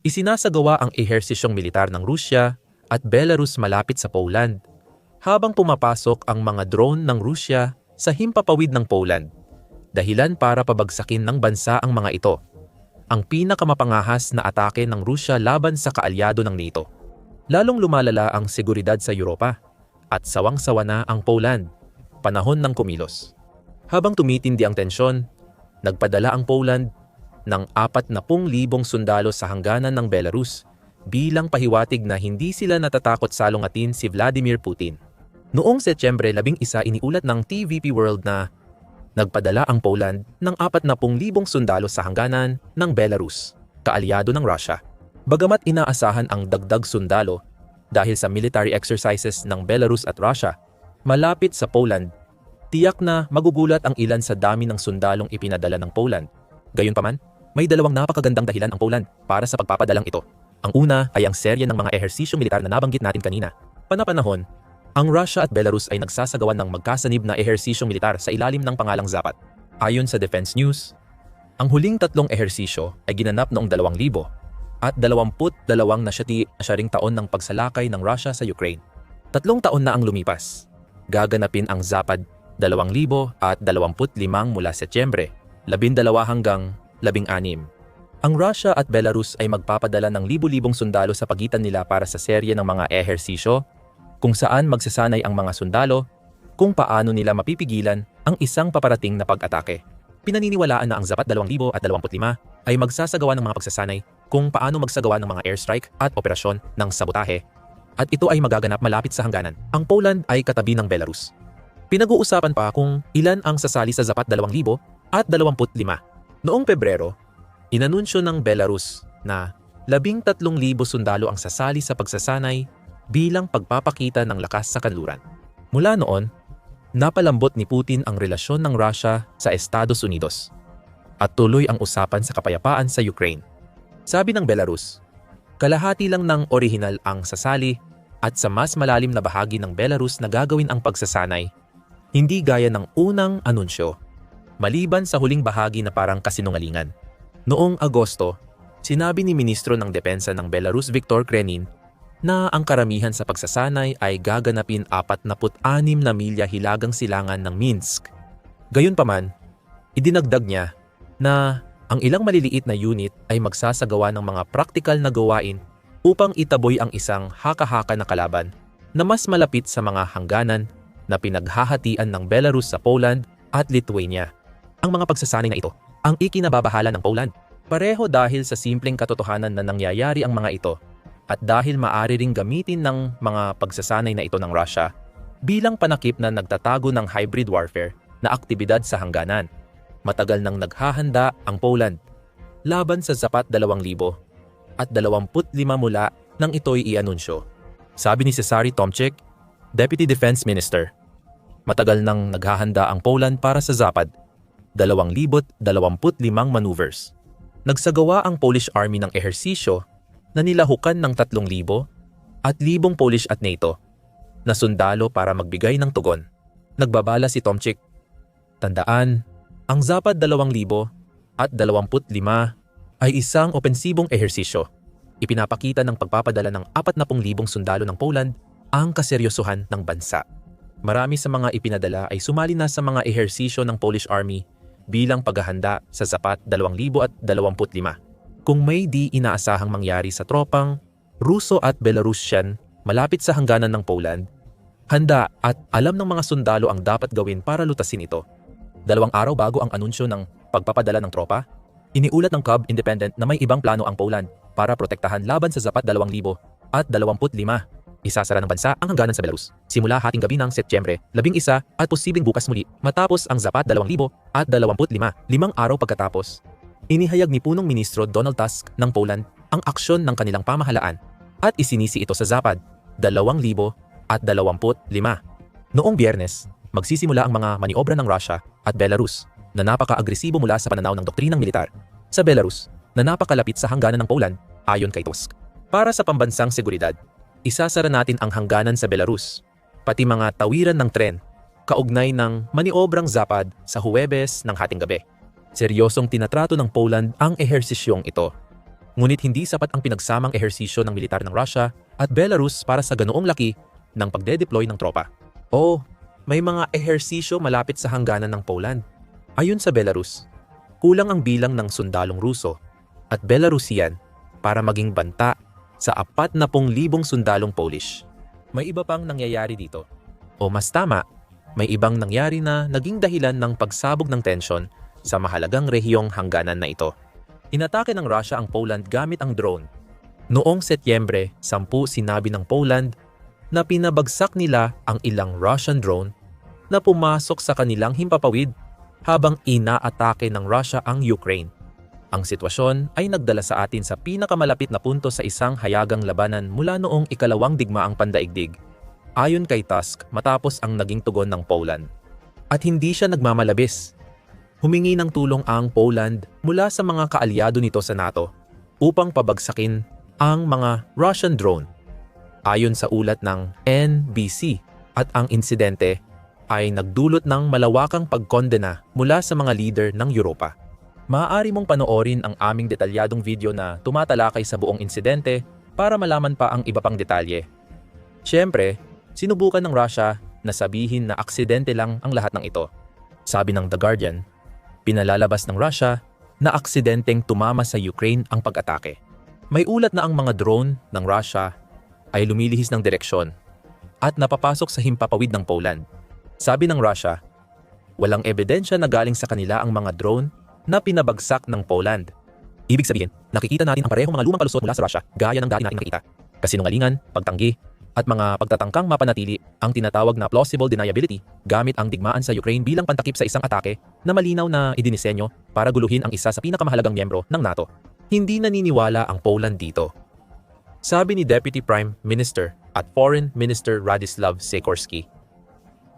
Isinasagawa ang ehersisyong militar ng Rusya at Belarus malapit sa Poland habang pumapasok ang mga drone ng Rusya sa himpapawid ng Poland. Dahilan para pabagsakin ng bansa ang mga ito. Ang pinakamapangahas na atake ng Rusya laban sa kaalyado ng NATO. Lalong lumalala ang seguridad sa Europa at sawang-sawa na ang Poland. Panahon ng kumilos. Habang tumitindi ang tensyon, nagpadala ang Poland ng 40,000 sundalo sa hangganan ng Belarus bilang pahiwatig na hindi sila natatakot salungatin si Vladimir Putin. Noong Setyembre 11 iniulat ng TVP World na nagpadala ang Poland ng 40,000 sundalo sa hangganan ng Belarus, kaalyado ng Russia. Bagamat inaasahan ang dagdag sundalo dahil sa military exercises ng Belarus at Russia, malapit sa Poland, tiyak na magugulat ang ilan sa dami ng sundalong ipinadala ng Poland. Gayunpaman, may dalawang napakagandang dahilan ang Poland para sa pagpapadalang ito. Ang una ay ang serye ng mga ehersisyong militar na nabanggit natin kanina. Panapanahon, ang Russia at Belarus ay nagsasagawa ng magkasanib na ehersisyong militar sa ilalim ng pangalang Zapat. Ayon sa Defense News, ang huling tatlong ehersisyo ay ginanap noong 2000 at 22 na siyati siya ring taon ng pagsalakay ng Russia sa Ukraine. Tatlong taon na ang lumipas. Gaganapin ang Zapad 2000 at 25 mula Setyembre, 12 hanggang 16. Ang Russia at Belarus ay magpapadala ng libu-libong sundalo sa pagitan nila para sa serye ng mga ehersisyo kung saan magsasanay ang mga sundalo kung paano nila mapipigilan ang isang paparating na pag-atake. Pinaniniwalaan na ang Zapat 2025 ay magsasagawa ng mga pagsasanay kung paano magsagawa ng mga airstrike at operasyon ng sabotahe at ito ay magaganap malapit sa hangganan. Ang Poland ay katabi ng Belarus. Pinag-uusapan pa kung ilan ang sasali sa Zapat 2000 at 25. Noong Pebrero, inanunsyo ng Belarus na 13,000 sundalo ang sasali sa pagsasanay bilang pagpapakita ng lakas sa kanluran. Mula noon, napalambot ni Putin ang relasyon ng Russia sa Estados Unidos at tuloy ang usapan sa kapayapaan sa Ukraine. Sabi ng Belarus, kalahati lang ng orihinal ang sasali at sa mas malalim na bahagi ng Belarus na gagawin ang pagsasanay, hindi gaya ng unang anunsyo, maliban sa huling bahagi na parang kasinungalingan. Noong Agosto, sinabi ni Ministro ng Depensa ng Belarus Viktor Krenin na ang karamihan sa pagsasanay ay gaganapin 46 na milya hilagang silangan ng Minsk. Gayunpaman, idinagdag niya na ang ilang maliliit na unit ay magsasagawa ng mga praktikal na gawain upang itaboy ang isang haka-haka na kalaban na mas malapit sa mga hangganan na pinaghahatian ng Belarus sa Poland at Lithuania. Ang mga pagsasanay na ito ang ikinababahala ng Poland. Pareho dahil sa simpleng katotohanan na nangyayari ang mga ito at dahil maaari ring gamitin ng mga pagsasanay na ito ng Russia bilang panakip na nagtatago ng hybrid warfare na aktibidad sa hangganan. Matagal nang naghahanda ang Poland laban sa Zapat 2000 at 25 mula nang ito'y ianunsyo. Sabi ni Cesary Tomczyk, Deputy Defense Minister, matagal nang naghahanda ang Poland para sa Zapad, 2025 maneuvers. Nagsagawa ang Polish Army ng ehersisyo na nilahukan ng 3,000 at libong Polish at NATO na sundalo para magbigay ng tugon. Nagbabala si Tomczyk. Tandaan, ang Zapad 2,000 at 25 ay isang opensibong ehersisyo. Ipinapakita ng pagpapadala ng 40,000 sundalo ng Poland ang kaseryosohan ng bansa. Marami sa mga ipinadala ay sumali na sa mga ehersisyo ng Polish Army bilang paghahanda sa Zapat 2025 kung may di inaasahang mangyari sa tropang Ruso at Belarusian malapit sa hangganan ng Poland, handa at alam ng mga sundalo ang dapat gawin para lutasin ito. Dalawang araw bago ang anunsyo ng pagpapadala ng tropa, iniulat ng CUB Independent na may ibang plano ang Poland para protektahan laban sa Zapat 2000 at 25. Isasara ng bansa ang hangganan sa Belarus simula hating gabi ng Setyembre 11 at posibleng bukas muli matapos ang Zapat 2000 at 25. Limang araw pagkatapos, Inihayag ni punong ministro Donald Tusk ng Poland ang aksyon ng kanilang pamahalaan at isinisi ito sa Zapad 2025. Noong biyernes, magsisimula ang mga maniobra ng Russia at Belarus na napaka-agresibo mula sa pananaw ng doktrinang militar sa Belarus na napakalapit sa hangganan ng Poland ayon kay Tusk. Para sa pambansang seguridad, isasara natin ang hangganan sa Belarus, pati mga tawiran ng tren, kaugnay ng maniobrang Zapad sa Huwebes ng hating gabi. Seryosong tinatrato ng Poland ang ehersisyong ito. Ngunit hindi sapat ang pinagsamang ehersisyo ng militar ng Russia at Belarus para sa ganoong laki ng pagde-deploy ng tropa. Oo, may mga ehersisyo malapit sa hangganan ng Poland. Ayon sa Belarus, kulang ang bilang ng sundalong Ruso at Belarusian para maging banta sa 40,000 sundalong Polish. May iba pang nangyayari dito. O mas tama, may ibang nangyari na naging dahilan ng pagsabog ng tensyon sa mahalagang rehiyong hangganan na ito. Inatake ng Russia ang Poland gamit ang drone. Noong Setyembre, 10 sinabi ng Poland na pinabagsak nila ang ilang Russian drone na pumasok sa kanilang himpapawid habang inaatake ng Russia ang Ukraine. Ang sitwasyon ay nagdala sa atin sa pinakamalapit na punto sa isang hayagang labanan mula noong ikalawang digmaang pandaigdig. Ayon kay Tusk matapos ang naging tugon ng Poland. At hindi siya nagmamalabis. Humingi ng tulong ang Poland mula sa mga kaalyado nito sa NATO upang pabagsakin ang mga Russian drone. Ayon sa ulat ng NBC at ang insidente ay nagdulot ng malawakang pagkondena mula sa mga leader ng Europa. Maaari mong panoorin ang aming detalyadong video na tumatalakay sa buong insidente para malaman pa ang iba pang detalye. Siyempre, sinubukan ng Russia na sabihin na aksidente lang ang lahat ng ito. Sabi ng The Guardian, pinalalabas ng Russia na aksidenteng tumama sa Ukraine ang pag-atake. May ulat na ang mga drone ng Russia ay lumilihis ng direksyon at napapasok sa himpapawid ng Poland. Sabi ng Russia, walang ebidensya na galing sa kanila ang mga drone na pinabagsak ng Poland. Ibig sabihin, nakikita natin ang parehong mga lumang palusot mula sa Russia gaya ng dati nating nakita. Kasinungalingan, pagtanggi, at mga pagtatangkang mapanatili ang tinatawag na plausible deniability gamit ang digmaan sa Ukraine bilang pantakip sa isang atake na malinaw na idinisenyo para guluhin ang isa sa pinakamahalagang miyembro ng NATO. Hindi naniniwala ang Poland dito. Sabi ni Deputy Prime Minister at Foreign Minister Radislav Sikorski,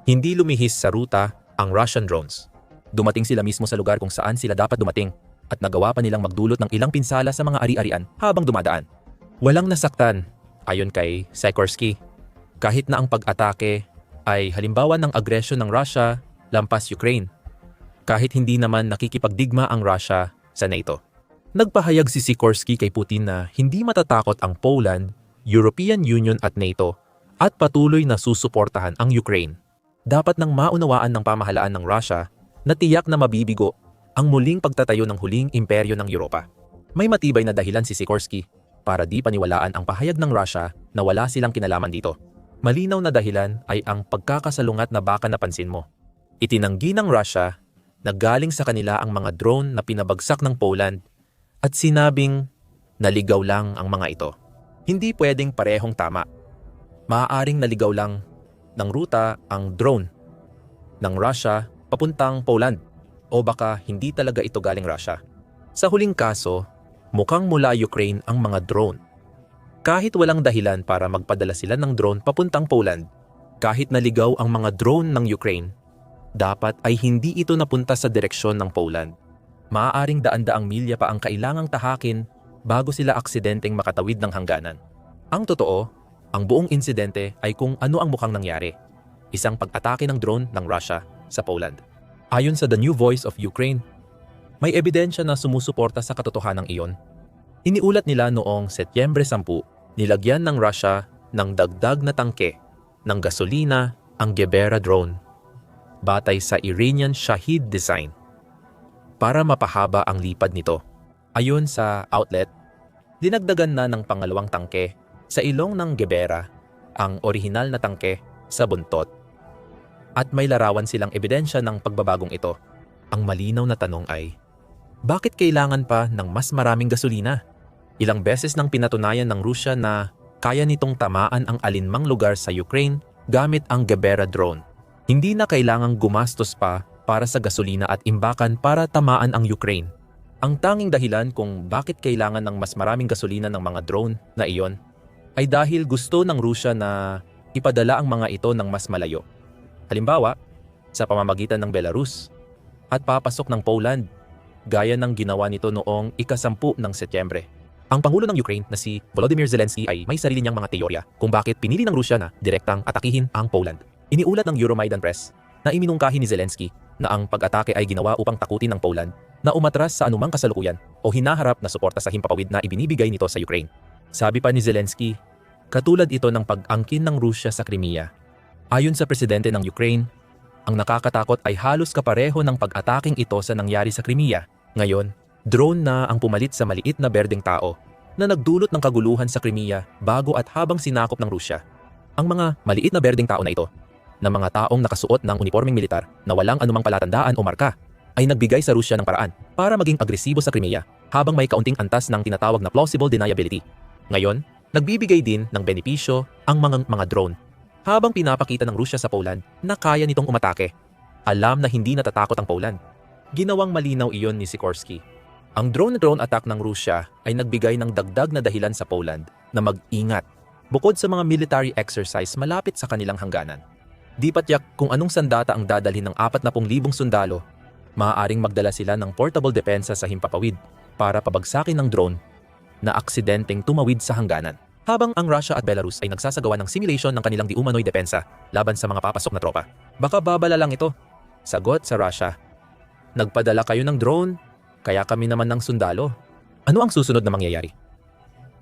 hindi lumihis sa ruta ang Russian drones. Dumating sila mismo sa lugar kung saan sila dapat dumating at nagawa pa nilang magdulot ng ilang pinsala sa mga ari-arian habang dumadaan. Walang nasaktan Ayon kay Sikorsky, kahit na ang pag-atake ay halimbawa ng agresyon ng Russia lampas Ukraine, kahit hindi naman nakikipagdigma ang Russia sa NATO. Nagpahayag si Sikorsky kay Putin na hindi matatakot ang Poland, European Union at NATO at patuloy na susuportahan ang Ukraine. Dapat nang maunawaan ng pamahalaan ng Russia na tiyak na mabibigo ang muling pagtatayo ng huling imperyo ng Europa. May matibay na dahilan si Sikorsky para di paniwalaan ang pahayag ng Russia na wala silang kinalaman dito. Malinaw na dahilan ay ang pagkakasalungat na baka napansin mo. Itinanggi ng Russia na galing sa kanila ang mga drone na pinabagsak ng Poland at sinabing naligaw lang ang mga ito. Hindi pwedeng parehong tama. Maaaring naligaw lang ng ruta ang drone ng Russia papuntang Poland o baka hindi talaga ito galing Russia. Sa huling kaso, mukhang mula Ukraine ang mga drone. Kahit walang dahilan para magpadala sila ng drone papuntang Poland, kahit naligaw ang mga drone ng Ukraine, dapat ay hindi ito napunta sa direksyon ng Poland. Maaaring daan-daang milya pa ang kailangang tahakin bago sila aksidenteng makatawid ng hangganan. Ang totoo, ang buong insidente ay kung ano ang mukhang nangyari. Isang pag-atake ng drone ng Russia sa Poland. Ayon sa The New Voice of Ukraine, may ebidensya na sumusuporta sa katotohanan iyon. Iniulat nila noong Setyembre 10, nilagyan ng Russia ng dagdag na tangke ng gasolina ang Gebera drone batay sa Iranian Shahid design para mapahaba ang lipad nito. Ayon sa outlet, dinagdagan na ng pangalawang tangke sa ilong ng Gebera ang orihinal na tangke sa buntot. At may larawan silang ebidensya ng pagbabagong ito. Ang malinaw na tanong ay, bakit kailangan pa ng mas maraming gasolina? Ilang beses nang pinatunayan ng Rusya na kaya nitong tamaan ang alinmang lugar sa Ukraine gamit ang Gebera drone. Hindi na kailangang gumastos pa para sa gasolina at imbakan para tamaan ang Ukraine. Ang tanging dahilan kung bakit kailangan ng mas maraming gasolina ng mga drone na iyon ay dahil gusto ng Rusya na ipadala ang mga ito ng mas malayo. Halimbawa, sa pamamagitan ng Belarus at papasok ng Poland gaya ng ginawa nito noong ikasampu ng Setyembre. Ang Pangulo ng Ukraine na si Volodymyr Zelensky ay may sarili niyang mga teorya kung bakit pinili ng Rusya na direktang atakihin ang Poland. Iniulat ng Euromaidan Press na iminungkahi ni Zelensky na ang pag-atake ay ginawa upang takutin ng Poland na umatras sa anumang kasalukuyan o hinaharap na suporta sa himpapawid na ibinibigay nito sa Ukraine. Sabi pa ni Zelensky, katulad ito ng pag-angkin ng Rusya sa Crimea. Ayon sa presidente ng Ukraine, ang nakakatakot ay halos kapareho ng pag-ataking ito sa nangyari sa Crimea. Ngayon, drone na ang pumalit sa maliit na berdeng tao na nagdulot ng kaguluhan sa Crimea bago at habang sinakop ng Rusya. Ang mga maliit na berdeng tao na ito, na mga taong nakasuot ng uniformeng militar na walang anumang palatandaan o marka, ay nagbigay sa Rusya ng paraan para maging agresibo sa Crimea habang may kaunting antas ng tinatawag na plausible deniability. Ngayon, nagbibigay din ng benepisyo ang mga, mga drone habang pinapakita ng Rusya sa Poland na kaya nitong umatake. Alam na hindi natatakot ang Poland. Ginawang malinaw iyon ni Sikorsky ang drone-drone attack ng Rusya ay nagbigay ng dagdag na dahilan sa Poland na mag-ingat bukod sa mga military exercise malapit sa kanilang hangganan. Di patyak kung anong sandata ang dadalhin ng 40,000 sundalo, maaaring magdala sila ng portable depensa sa himpapawid para pabagsakin ng drone na aksidenteng tumawid sa hangganan. Habang ang Russia at Belarus ay nagsasagawa ng simulation ng kanilang di umano'y depensa laban sa mga papasok na tropa. Baka babala lang ito. Sagot sa Russia. Nagpadala kayo ng drone kaya kami naman ng sundalo. Ano ang susunod na mangyayari?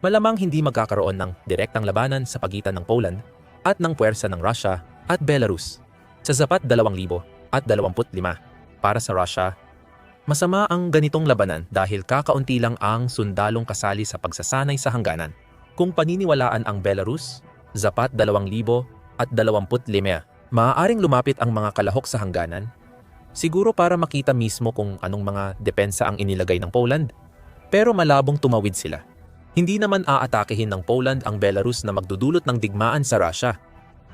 Malamang hindi magkakaroon ng direktang labanan sa pagitan ng Poland at ng puwersa ng Russia at Belarus sa sapat 2,000 at 25 para sa Russia. Masama ang ganitong labanan dahil kakaunti lang ang sundalong kasali sa pagsasanay sa hangganan. Kung paniniwalaan ang Belarus, zapat 2,000 at 25, maaaring lumapit ang mga kalahok sa hangganan Siguro para makita mismo kung anong mga depensa ang inilagay ng Poland. Pero malabong tumawid sila. Hindi naman aatakehin ng Poland ang Belarus na magdudulot ng digmaan sa Russia.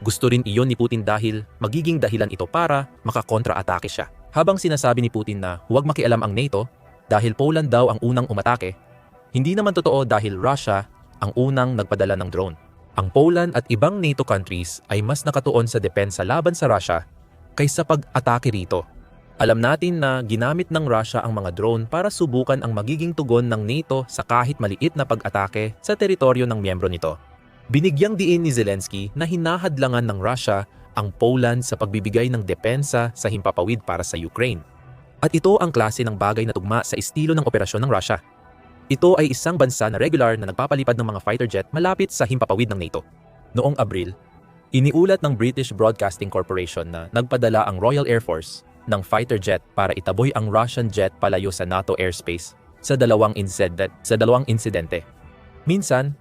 Gusto rin iyon ni Putin dahil magiging dahilan ito para makakontra-atake siya. Habang sinasabi ni Putin na huwag makialam ang NATO dahil Poland daw ang unang umatake, hindi naman totoo dahil Russia ang unang nagpadala ng drone. Ang Poland at ibang NATO countries ay mas nakatuon sa depensa laban sa Russia kaysa pag-atake rito. Alam natin na ginamit ng Russia ang mga drone para subukan ang magiging tugon ng NATO sa kahit maliit na pag-atake sa teritoryo ng miyembro nito. Binigyang diin ni Zelensky na hinahadlangan ng Russia ang Poland sa pagbibigay ng depensa sa himpapawid para sa Ukraine. At ito ang klase ng bagay na tugma sa estilo ng operasyon ng Russia. Ito ay isang bansa na regular na nagpapalipad ng mga fighter jet malapit sa himpapawid ng NATO. Noong Abril, iniulat ng British Broadcasting Corporation na nagpadala ang Royal Air Force ng fighter jet para itaboy ang Russian jet palayo sa NATO airspace sa dalawang incident sa dalawang insidente. Minsan,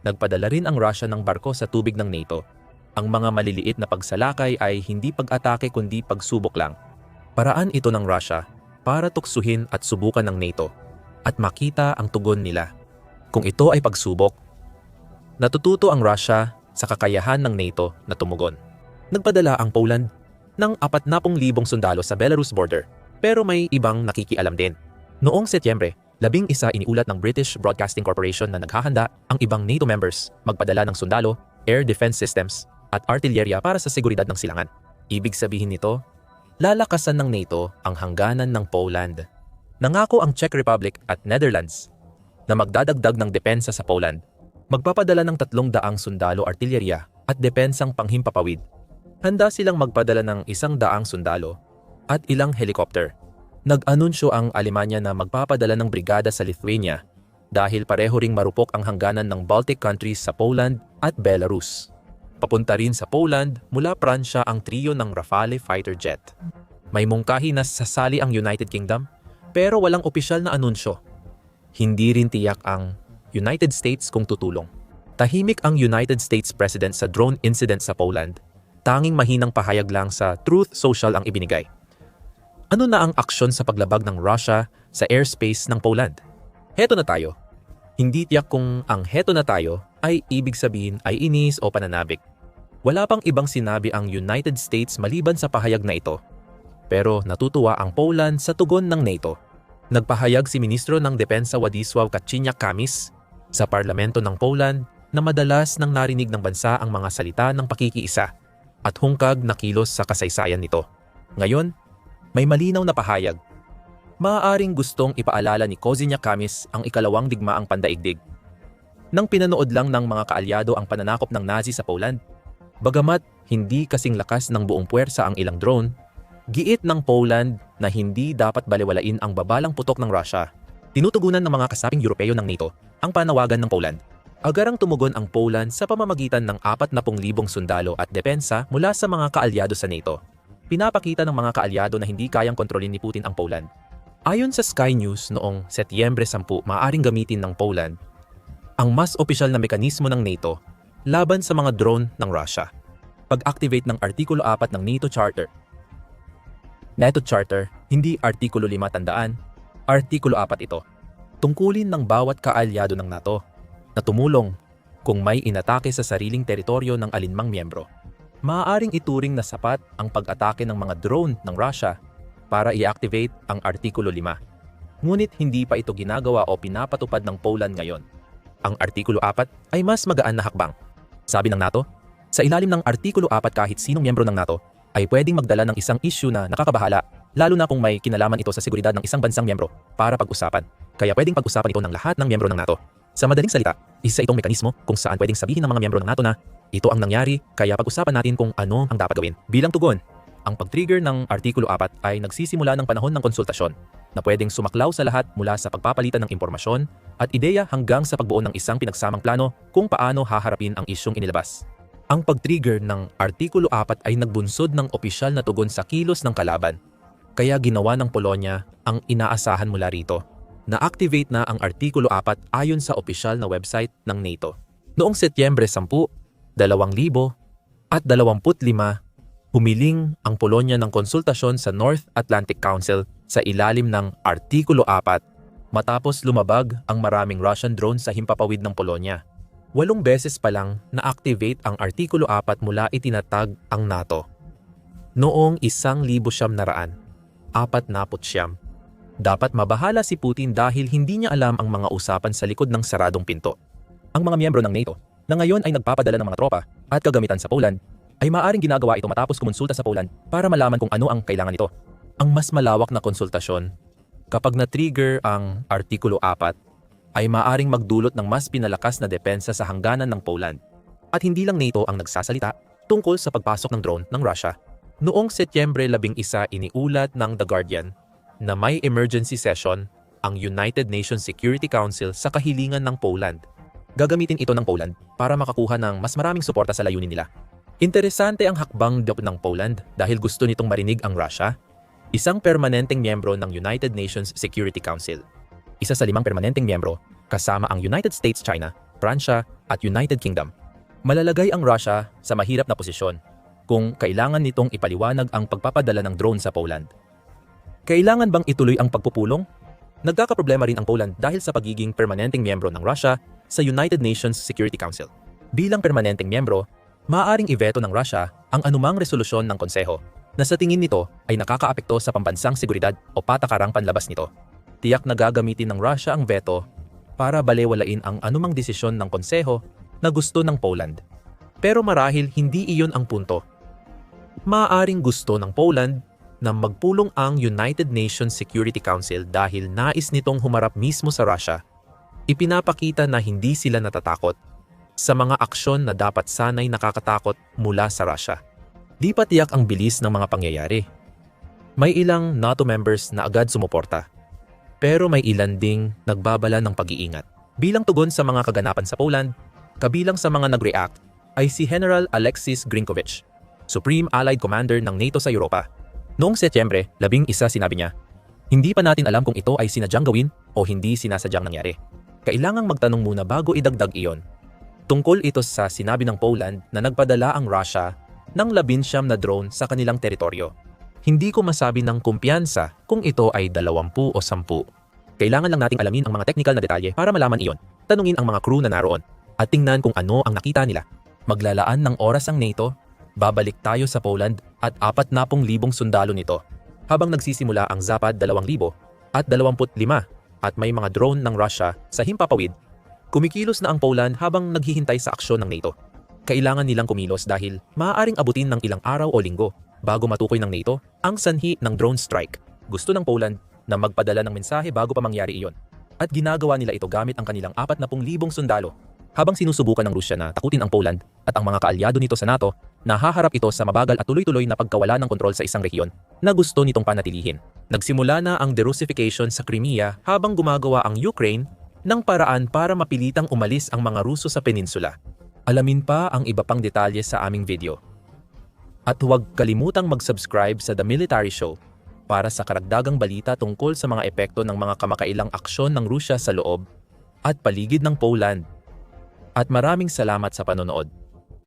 nagpadala rin ang Russia ng barko sa tubig ng NATO. Ang mga maliliit na pagsalakay ay hindi pag-atake kundi pagsubok lang. Paraan ito ng Russia para tuksuhin at subukan ng NATO at makita ang tugon nila. Kung ito ay pagsubok, natututo ang Russia sa kakayahan ng NATO na tumugon. Nagpadala ang Poland ng 40,000 sundalo sa Belarus border pero may ibang nakikialam din. Noong Setyembre, labing isa iniulat ng British Broadcasting Corporation na naghahanda ang ibang NATO members magpadala ng sundalo, air defense systems at artillerya para sa seguridad ng silangan. Ibig sabihin nito, lalakasan ng NATO ang hangganan ng Poland. Nangako ang Czech Republic at Netherlands na magdadagdag ng depensa sa Poland. Magpapadala ng tatlong daang sundalo artillerya at depensang panghimpapawid handa silang magpadala ng isang daang sundalo at ilang helikopter. Nag-anunsyo ang Alemanya na magpapadala ng brigada sa Lithuania dahil pareho ring marupok ang hangganan ng Baltic countries sa Poland at Belarus. Papunta rin sa Poland mula Pransya ang trio ng Rafale fighter jet. May mungkahi na sasali ang United Kingdom pero walang opisyal na anunsyo. Hindi rin tiyak ang United States kung tutulong. Tahimik ang United States President sa drone incident sa Poland tanging mahinang pahayag lang sa Truth Social ang ibinigay. Ano na ang aksyon sa paglabag ng Russia sa airspace ng Poland? Heto na tayo. Hindi tiyak kung ang heto na tayo ay ibig sabihin ay inis o pananabik. Wala pang ibang sinabi ang United States maliban sa pahayag na ito. Pero natutuwa ang Poland sa tugon ng NATO. Nagpahayag si Ministro ng Depensa Władysław Kaczyniak-Kamys sa parlamento ng Poland na madalas nang narinig ng bansa ang mga salita ng pakikiisa at hungkag na kilos sa kasaysayan nito. Ngayon, may malinaw na pahayag. Maaaring gustong ipaalala ni Kozinya Kamis ang ikalawang digmaang pandaigdig. Nang pinanood lang ng mga kaalyado ang pananakop ng Nazi sa Poland, Bagamat hindi kasing lakas ng buong puwersa ang ilang drone, giit ng Poland na hindi dapat balewalain ang babalang putok ng Russia. Tinutugunan ng mga kasaping Europeo ng NATO ang panawagan ng Poland. Agarang tumugon ang Poland sa pamamagitan ng 40,000 sundalo at depensa mula sa mga kaalyado sa NATO. Pinapakita ng mga kaalyado na hindi kayang kontrolin ni Putin ang Poland. Ayon sa Sky News noong Setyembre 10, maaaring gamitin ng Poland ang mas opisyal na mekanismo ng NATO laban sa mga drone ng Russia. Pag-activate ng Artikulo 4 ng NATO Charter. NATO Charter, hindi Artikulo 5 tandaan, Artikulo 4 ito. Tungkulin ng bawat kaalyado ng NATO na tumulong kung may inatake sa sariling teritoryo ng alinmang miyembro. Maaaring ituring na sapat ang pag-atake ng mga drone ng Russia para i-activate ang Artikulo 5. Ngunit hindi pa ito ginagawa o pinapatupad ng Poland ngayon. Ang Artikulo 4 ay mas magaan na hakbang. Sabi ng NATO, sa ilalim ng Artikulo 4 kahit sinong miyembro ng NATO ay pwedeng magdala ng isang issue na nakakabahala lalo na kung may kinalaman ito sa seguridad ng isang bansang miyembro para pag-usapan. Kaya pwedeng pag-usapan ito ng lahat ng miyembro ng NATO. Sa madaling salita, isa itong mekanismo kung saan pwedeng sabihin ng mga miyembro ng NATO na ito ang nangyari kaya pag-usapan natin kung ano ang dapat gawin. Bilang tugon, ang pag-trigger ng Artikulo 4 ay nagsisimula ng panahon ng konsultasyon na pwedeng sumaklaw sa lahat mula sa pagpapalitan ng impormasyon at ideya hanggang sa pagbuo ng isang pinagsamang plano kung paano haharapin ang isyong inilabas. Ang pag-trigger ng Artikulo 4 ay nagbunsod ng opisyal na tugon sa kilos ng kalaban. Kaya ginawa ng Polonya ang inaasahan mula rito. Na-activate na ang Artikulo 4 ayon sa opisyal na website ng NATO. Noong Setyembre 10, 2000 at 25, humiling ang Polonya ng konsultasyon sa North Atlantic Council sa ilalim ng Artikulo 4 matapos lumabag ang maraming Russian drones sa himpapawid ng Polonya. Walong beses pa lang na-activate ang Artikulo 4 mula itinatag ang NATO. Noong isang libo siyam naraan, apat napot siyam. Dapat mabahala si Putin dahil hindi niya alam ang mga usapan sa likod ng saradong pinto. Ang mga miyembro ng NATO na ngayon ay nagpapadala ng mga tropa at kagamitan sa Poland ay maaring ginagawa ito matapos kumonsulta sa Poland para malaman kung ano ang kailangan nito. Ang mas malawak na konsultasyon kapag na-trigger ang Artikulo 4 ay maaring magdulot ng mas pinalakas na depensa sa hangganan ng Poland. At hindi lang NATO ang nagsasalita tungkol sa pagpasok ng drone ng Russia. Noong Setyembre 11 iniulat ng The Guardian na may emergency session ang United Nations Security Council sa kahilingan ng Poland. Gagamitin ito ng Poland para makakuha ng mas maraming suporta sa layunin nila. Interesante ang hakbang ng Poland dahil gusto nitong marinig ang Russia, isang permanenteng miyembro ng United Nations Security Council isa sa limang permanenteng miyembro, kasama ang United States, China, Pransya at United Kingdom. Malalagay ang Russia sa mahirap na posisyon kung kailangan nitong ipaliwanag ang pagpapadala ng drone sa Poland. Kailangan bang ituloy ang pagpupulong? Nagkakaproblema rin ang Poland dahil sa pagiging permanenteng miyembro ng Russia sa United Nations Security Council. Bilang permanenteng miyembro, maaaring iveto ng Russia ang anumang resolusyon ng konseho na sa tingin nito ay nakakaapekto sa pambansang seguridad o patakarang panlabas nito tiyak na gagamitin ng Russia ang veto para balewalain ang anumang desisyon ng konseho na gusto ng Poland. Pero marahil hindi iyon ang punto. Maaaring gusto ng Poland na magpulong ang United Nations Security Council dahil nais nitong humarap mismo sa Russia. Ipinapakita na hindi sila natatakot sa mga aksyon na dapat sanay nakakatakot mula sa Russia. Di pa tiyak ang bilis ng mga pangyayari. May ilang NATO members na agad sumuporta pero may ilan ding nagbabala ng pag-iingat. Bilang tugon sa mga kaganapan sa Poland, kabilang sa mga nag-react ay si General Alexis Grinkovich, Supreme Allied Commander ng NATO sa Europa. Noong Setyembre, labing isa sinabi niya, hindi pa natin alam kung ito ay sinadyang gawin o hindi sinasadyang nangyari. Kailangang magtanong muna bago idagdag iyon. Tungkol ito sa sinabi ng Poland na nagpadala ang Russia ng labinsyam na drone sa kanilang teritoryo hindi ko masabi ng kumpiyansa kung ito ay 20 o 10. Kailangan lang nating alamin ang mga technical na detalye para malaman iyon. Tanungin ang mga crew na naroon at tingnan kung ano ang nakita nila. Maglalaan ng oras ang NATO, babalik tayo sa Poland at 40,000 sundalo nito. Habang nagsisimula ang Zapad 2,000 at 25 at may mga drone ng Russia sa himpapawid, kumikilos na ang Poland habang naghihintay sa aksyon ng NATO. Kailangan nilang kumilos dahil maaaring abutin ng ilang araw o linggo bago matukoy ng NATO ang sanhi ng drone strike. Gusto ng Poland na magpadala ng mensahe bago pa mangyari iyon. At ginagawa nila ito gamit ang kanilang 40,000 sundalo. Habang sinusubukan ng Rusya na takutin ang Poland at ang mga kaalyado nito sa NATO, nahaharap ito sa mabagal at tuloy-tuloy na pagkawala ng kontrol sa isang rehiyon na gusto nitong panatilihin. Nagsimula na ang derussification sa Crimea habang gumagawa ang Ukraine ng paraan para mapilitang umalis ang mga Ruso sa peninsula. Alamin pa ang iba pang detalye sa aming video. At huwag kalimutang mag-subscribe sa The Military Show para sa karagdagang balita tungkol sa mga epekto ng mga kamakailang aksyon ng Rusya sa loob at paligid ng Poland. At maraming salamat sa panonood.